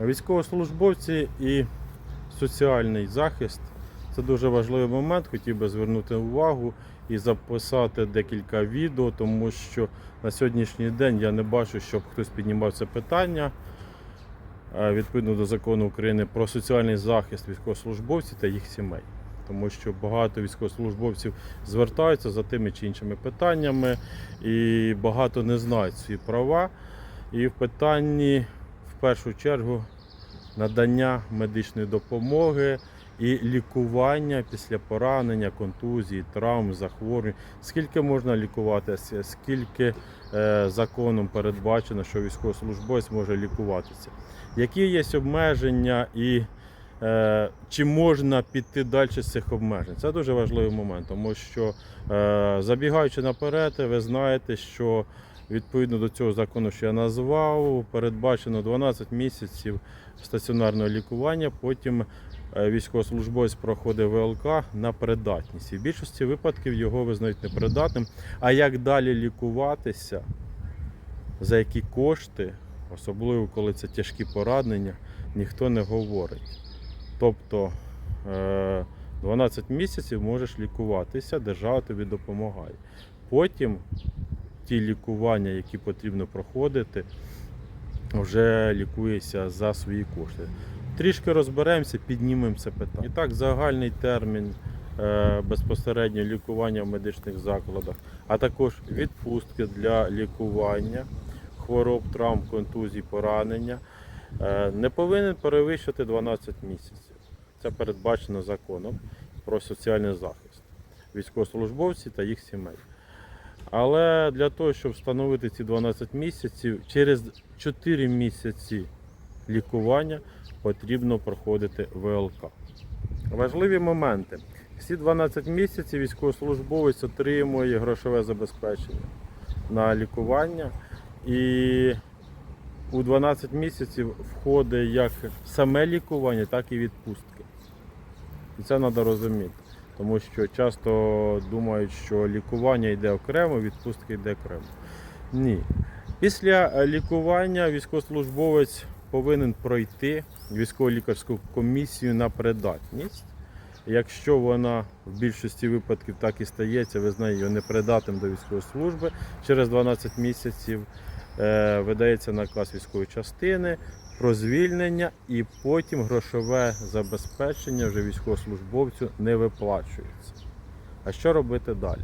Військовослужбовці і соціальний захист це дуже важливий момент. Хотів би звернути увагу і записати декілька відео, тому що на сьогоднішній день я не бачу, щоб хтось піднімав це питання е, відповідно до закону України про соціальний захист військовослужбовців та їх сімей. Тому що багато військовослужбовців звертаються за тими чи іншими питаннями і багато не знають свої права. І в питанні в першу чергу надання медичної допомоги і лікування після поранення, контузії, травм, захворювань. Скільки можна лікуватися, скільки е, законом передбачено, що військовослужбовець може лікуватися. Які є обмеження і чи можна піти далі з цих обмежень? Це дуже важливий момент, тому що е, забігаючи наперед, ви знаєте, що Відповідно до цього закону, що я назвав, передбачено 12 місяців стаціонарного лікування. Потім е, військовослужбовець проходить ВЛК на придатність. І в більшості випадків його визнають непридатним. А як далі лікуватися, за які кошти, особливо коли це тяжкі поранення, ніхто не говорить. Тобто е, 12 місяців можеш лікуватися, держава тобі допомагає. Потім ті лікування, які потрібно проходити, вже лікуєшся за свої кошти. Трішки розберемося, піднімемо це питання. І так, загальний термін е, безпосередньо лікування в медичних закладах, а також відпустки для лікування хвороб, травм, контузій, поранення, е, не повинен перевищити 12 місяців. Це передбачено законом про соціальний захист військовослужбовців та їх сімей. Але для того, щоб встановити ці 12 місяців, через 4 місяці лікування потрібно проходити ВЛК. Важливі моменти. Всі 12 місяців військовослужбовець отримує грошове забезпечення на лікування. І у 12 місяців входить як саме лікування, так і відпустки. І це треба розуміти. Тому що часто думають, що лікування йде окремо, відпустка йде окремо. Ні. Після е, лікування військовослужбовець повинен пройти військово-лікарську комісію на придатність. Якщо вона в більшості випадків так і стається, визнає його непридатним до військової служби, через 12 місяців видається наказ військової частини про звільнення і потім грошове забезпечення вже військовослужбовцю не виплачується. А що робити далі?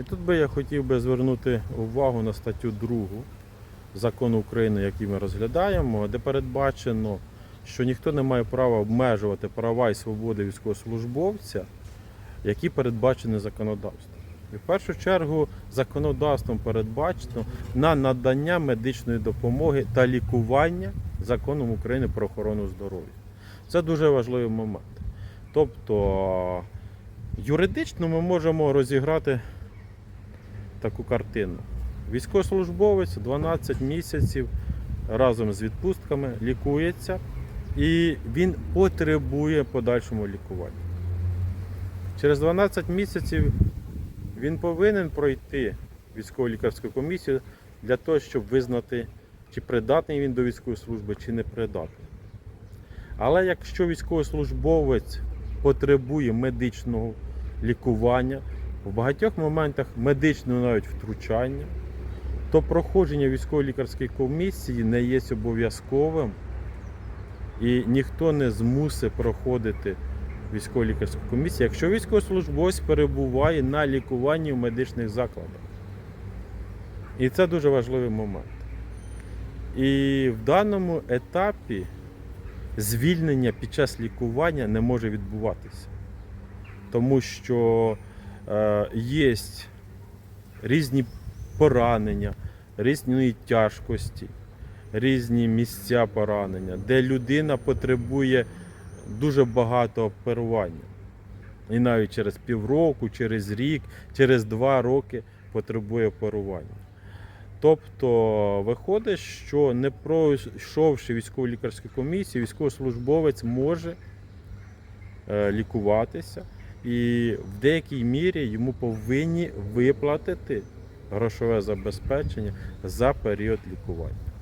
І тут би я хотів би звернути увагу на статтю 2 закону України, який ми розглядаємо, де передбачено, що ніхто не має права обмежувати права і свободи військовослужбовця, які передбачені законодавством. І в першу чергу законодавством передбачено на надання медичної допомоги та лікування законом України про охорону здоров'я. Це дуже важливий момент. Тобто юридично ми можемо розіграти таку картину. Військовослужбовець 12 місяців разом з відпустками лікується і він потребує подальшому лікування. Через 12 місяців він повинен пройти військово-лікарську комісію для того, щоб визнати, чи придатний він до військової служби, чи не придатний. Але якщо військовослужбовець потребує медичного лікування, в багатьох моментах медичного навіть втручання, то проходження військово-лікарської комісії не є обов'язковим і ніхто не змусить проходити військово-лікарську комісію, якщо військовослужбовець перебуває на лікуванні в медичних закладах. І це дуже важливий момент. І в даному етапі звільнення під час лікування не може відбуватися. Тому що е, є різні поранення, різні тяжкості, різні місця поранення, де людина потребує дуже багато оперування. І навіть через півроку, через рік, через два роки потребує оперування. Тобто виходить, що не пройшовши військово-лікарську комісію, військовослужбовець може е, лікуватися і в деякій мірі йому повинні виплатити грошове забезпечення за період лікування.